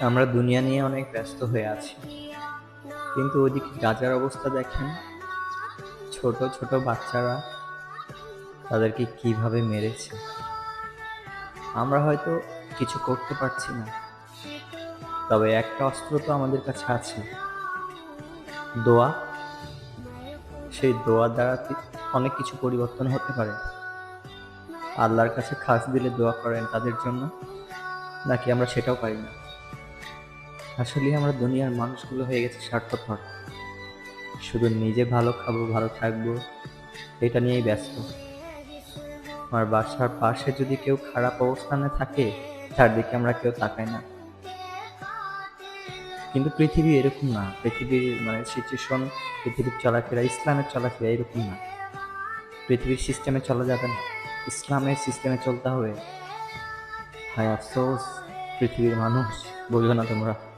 আমরা দুনিয়া নিয়ে অনেক ব্যস্ত হয়ে আছি। কিন্তু ওদিকে গাজার অবস্থা দেখেন। ছোট ছোট বাচ্চারা তাদেরকে কীভাবে মেরেছে? আমরা হয়তো কিছু করতে পারছি না। তবে একটা অস্ত্র তো আমাদের কাছে আছে। দোয়া। সেই দোয়া দ্বারা অনেক কিছু পরিবর্তন হতে পারে? আল্লাহর কাছে খাস দিলে দোয়া করেন তাদের জন্য? নাকি আমরা সেটাও পারি না? আসলে আমরা দুনিয়ার মানুষগুলো হয়ে গেছে স্বার্থপর। শুধু নিজে ভালো খাব, ভালো থাকব, এটা নিয়েই ব্যস্ত। আমার বাসার পাশে যদি কেউ খারাপ অবস্থানে থাকে তার দিকে আমরা কেউ তাকাই না। কিন্তু পৃথিবী এরকম না। পৃথিবীর মানে সিচুয়েশন পৃথিবীর চলাফেরা, ইসলামের চলাফেরা এরকম না। পৃথিবীর সিস্টেমে চলা যাবে না। ইসলামের সিস্টেমে চলতে হবে। হায় আফসোস, পৃথিবীর মানুষ বুঝবে না তোমরা।